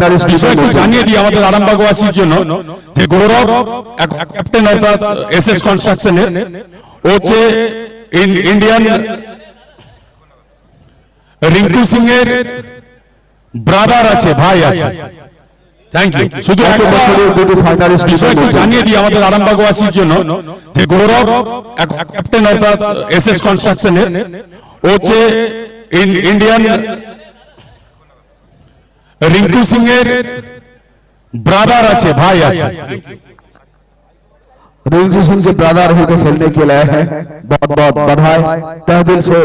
Finalist বিষয় জানিয়ে দিই আমাদের আরামবাগবাসীর জন্য যে গৌরব ক্যাপ্টেন অর্থাৎ এস এস কনস্ট্রাকশনের হচ্ছে ইন্ডিয়ান রিঙ্কু সিং এর ব্রাদার আছে ভাই আছে। থ্যাংক ইউ শুধু গত বছরের দুটি ফাইনালিস্ট বিষয় জানিয়ে দিই আমাদের আরামবাগবাসীর জন্য যে গৌরব এক ক্যাপ্টেন অর্থাৎ এস এস কনস্ট্রাকশনের ও হচ্ছে ইন- ইন্ডিয়ান রিঙ্কু সিং এর ব্রাদার আছে ভাই আছে रिंकू सिंह के ब्रदर ही को खेलने के लिए है बहुत बहुत बधाई तह दिल से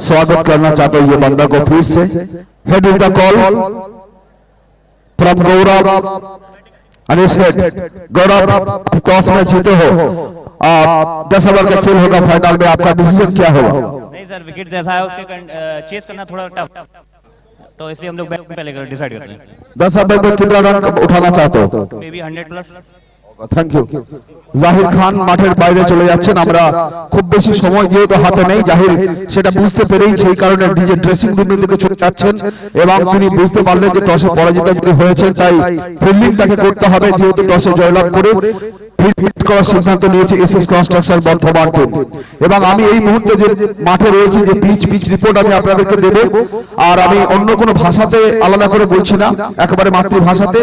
स्वागत करना चाहते हैं ये बंदा को फिर से head is the call from Gaurav Anish head Gaurav toss में जीते हो आप दस ओवर का खेल होगा फाइनल में आपका डिसीजन क्या होगा नहीं सर विकेट जैसा है उसके चेस करना थोड़ा टफ तो इसलिए हम लोग बैट पहले डिसाइड करते हैं दस ओवर में कितना रन उठाना चाहते हो maybe hundred plus thank you Zaheer Khan মাঠের বাইরে চলে যাচ্ছেন আমরা খুব বেশি সময় যেহেতু হাতে নেই জাহির সেটা বুঝতে পেরেই সেই কারণে নিজের ড্রেসিং রুমের দিকে চলে যাচ্ছেন এবং তিনি বুঝতে পারলেন যে টসে পরাজিত যদি হয়েছেন তাই ফিল্ডিং তাকে করতে হবে যেহেতু টসে জয়লাভ করে ফিট করার সিদ্ধান্ত নিয়েছে এসএস কনস্ট্রাকশন বর্ধমান টিম এবং আমি এই মুহূর্তে যে মাঠে রয়েছে, যে পিচ পিচ রিপোর্ট আমি আপনাদেরকে দেব, আর আমি অন্য কোনো ভাষাতে আলাদা করে বলছি না, একেবারে মাতৃভাষাতে।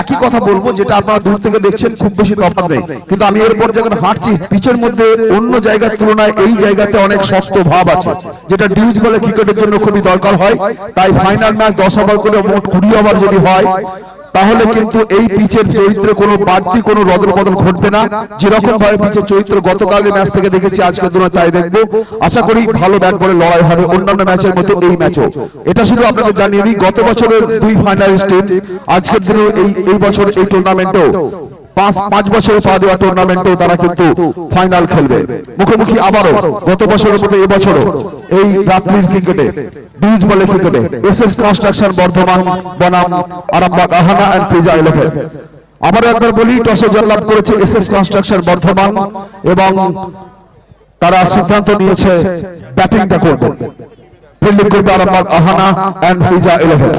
একই কথা বলব, যেটা আপনারা দূর থেকে দেখছেন, খুব বেশি তফাৎ নেই। কিন্তু আমি এরপর যখন হাঁটছি পিচের মধ্যে অন্য জায়গার তুলনায় এই জায়গাতে অনেক শক্ত ভাব আছে, যেটা ডিউজ বলে ক্রিকেটের জন্য খুবই দরকার হয়। তাই ফাইনাল ম্যাচ দশ ওভার করে মোট কুড়ি ওভার যদি হয় তাহলে কিন্তু এই পিচের চরিত্রে কোনো বাড়তি কোনো রদল বদল ঘটবে না। যেরকম ভাবে পিচের চরিত্র গতকালের ম্যাচ থেকে দেখেছি, আজকে দিনে তাই দেখব। আশা করি ভালো ব্যাট বলে লড়াই হবে অন্যান্য ম্যাচের মতো এই ম্যাচও। এটা শুধু আপনাদের জানিয়ে দিই গত বছরের দুই ফাইনালিস্ট আজকের দিনে এই এই বছর এই টুর্নামেন্টেও পাঁচ পাঁচ বছর পা দেওয়া টুর্নামেন্টেও তারা কিন্তু ফাইনাল খেলবে। মুখোমুখি আবারও গত বছরের মতো এবছরও এই রাত্রির ক্রিকেটে বলে ক্রিকেটে এসএস কনস্ট্রাকশন বর্ধমান বনাম আরামবাগ আহানা এন্ড ফিজা ইলেভেন আবারও একবার বলি টসে জয়লাভ করেছে এসএস কনস্ট্রাকশন বর্ধমান এবং তারা সিদ্ধান্ত নিয়েছে ব্যাটিংটা করবে। ফিল্ডিং করবে আরামবাগ আহানা এন্ড ফিজা ইলেভেন